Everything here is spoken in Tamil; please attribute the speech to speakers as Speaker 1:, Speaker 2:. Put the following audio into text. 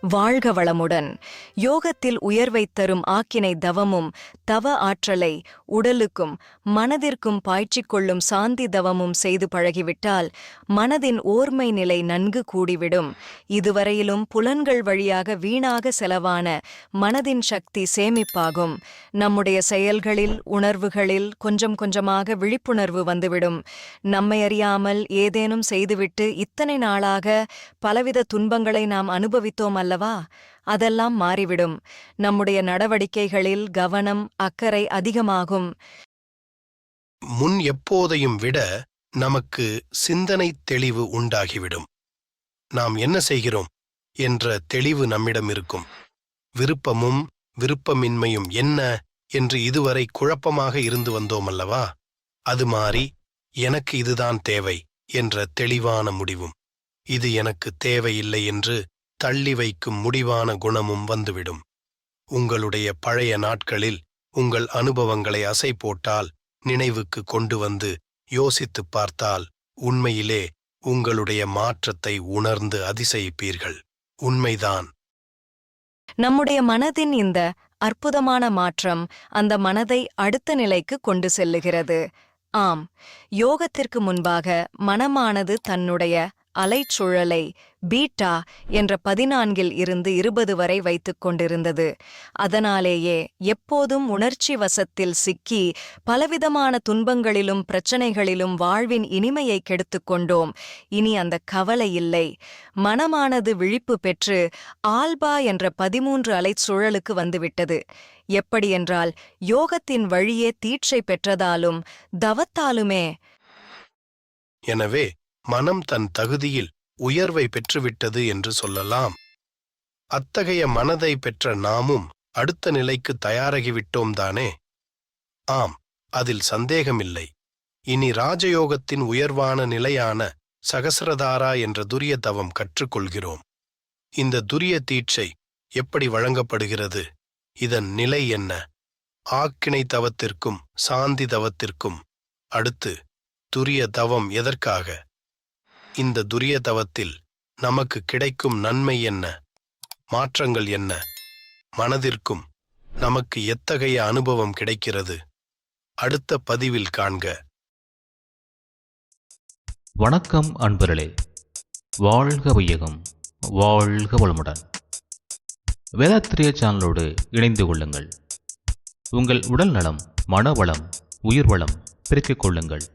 Speaker 1: வாழ்க வளமுடன். யோகத்தில் உயர்வைத் தரும் ஆக்கினை தவமும் தவ ஆற்றலை உடலுக்கும் மனதிற்கும் பாய்ச்சிக் கொள்ளும் சாந்தி தவமும் செய்து பழகிவிட்டால் மனதின் ஓர்மை நிலை நன்கு கூடிவிடும். இதுவரையிலும் புலன்கள் வழியாக வீணாக செலவான மனதின் சக்தி சேமிப்பாகும். நம்முடைய செயல்களில் உணர்வுகளில் கொஞ்சம் கொஞ்சமாக விழிப்புணர்வு வந்துவிடும். நம்மை அறியாமல் ஏதேனும் செய்துவிட்டு இத்தனை நாளாக பலவித துன்பங்களை நாம் அனுபவித்தோம் அல்லவா? அதெல்லாம் மாறிவிடும். நம்முடைய நடவடிக்கைகளில் கவனம் அக்கறை அதிகமாகும்.
Speaker 2: முன் எப்போதையும் விட நமக்கு சிந்தனை தெளிவு உண்டாகிவிடும். நாம் என்ன செய்கிறோம் என்ற தெளிவு நம்மிடம் இருக்கும். விருப்பமும் விருப்பமின்மையும் என்ன என்று இதுவரை குழப்பமாக இருந்து வந்தோம் அல்லவா? அது மாறி எனக்கு இதுதான் தேவை என்ற தெளிவான முடிவும். இது எனக்கு தேவையில்லை என்று தள்ளி வைக்கும் முடிவான குணமும் வந்துவிடும். உங்களுடைய பழைய நாட்களில் உங்கள் அனுபவங்களை அசை போட்டால் நினைவுக்கு கொண்டு வந்து யோசித்துப் பார்த்தால் உண்மையிலே உங்களுடைய மாற்றத்தை உணர்ந்து அதிசயிப்பீர்கள். உண்மைதான்.
Speaker 1: நம்முடைய மனதின் இந்த அற்புதமான மாற்றம் அந்த மனதை அடுத்த நிலைக்கு கொண்டு செல்லுகிறது. ஆம் யோகத்திற்கு முன்பாக மனமானது தன்னுடைய அலைச்சுழலை பீட்டா என்ற பதினான்கில் இருந்து இருபது வரை வைத்துக் கொண்டிருந்தது. அதனாலேயே எப்போதும் உணர்ச்சி வசத்தில் சிக்கி பலவிதமான துன்பங்களிலும் பிரச்சனைகளிலும் வாழ்வின் இனிமையை கெடுத்துக் கொண்டோம். இனி அந்த கவலை இல்லை. மனமானது விழிப்பு பெற்று ஆல்பா என்ற பதிமூன்று அலைச்சுழலுக்கு வந்துவிட்டது. எப்படியென்றால் யோகத்தின் வழியே தீட்சை பெற்றதாலும் தவத்தாலுமே.
Speaker 2: எனவே மனம் தன் தகுதியில் உயர்வை பெற்றுவிட்டது என்று சொல்லலாம். அத்தகைய மனதை பெற்ற நாமும் அடுத்த நிலைக்கு தயாராகிவிட்டோம் தானே? ஆம் அதில் சந்தேகமில்லை. இனி ராஜயோகத்தின் உயர்வான நிலையான சகசரதாரா என்ற துரிய தவம் கற்றுக்கொள்கிறோம். இந்த துரிய தீட்சை எப்படி வழங்கப்படுகிறது? இதன் நிலை என்ன? ஆக்கினை தவத்திற்கும் சாந்தி தவத்திற்கும் அடுத்து துரிய தவம் எதற்காக? இந்த துரிய தவத்தில் நமக்கு கிடைக்கும் நன்மை என்ன? மாற்றங்கள் என்ன? மனதிற்கும் நமக்கு எத்தகைய அனுபவம் கிடைக்கிறது? அடுத்த பதிவில் காண்க.
Speaker 3: வணக்கம் அன்பர்களே. வாழ்க வையகம் வாழ்க வளமுடன். வேதாத்திரிய சேனலோடு இணைந்து கொள்ளுங்கள். உங்கள் உடல் நலம் மனவளம் உயிர் வளம் பெருக்கிக் கொள்ளுங்கள்.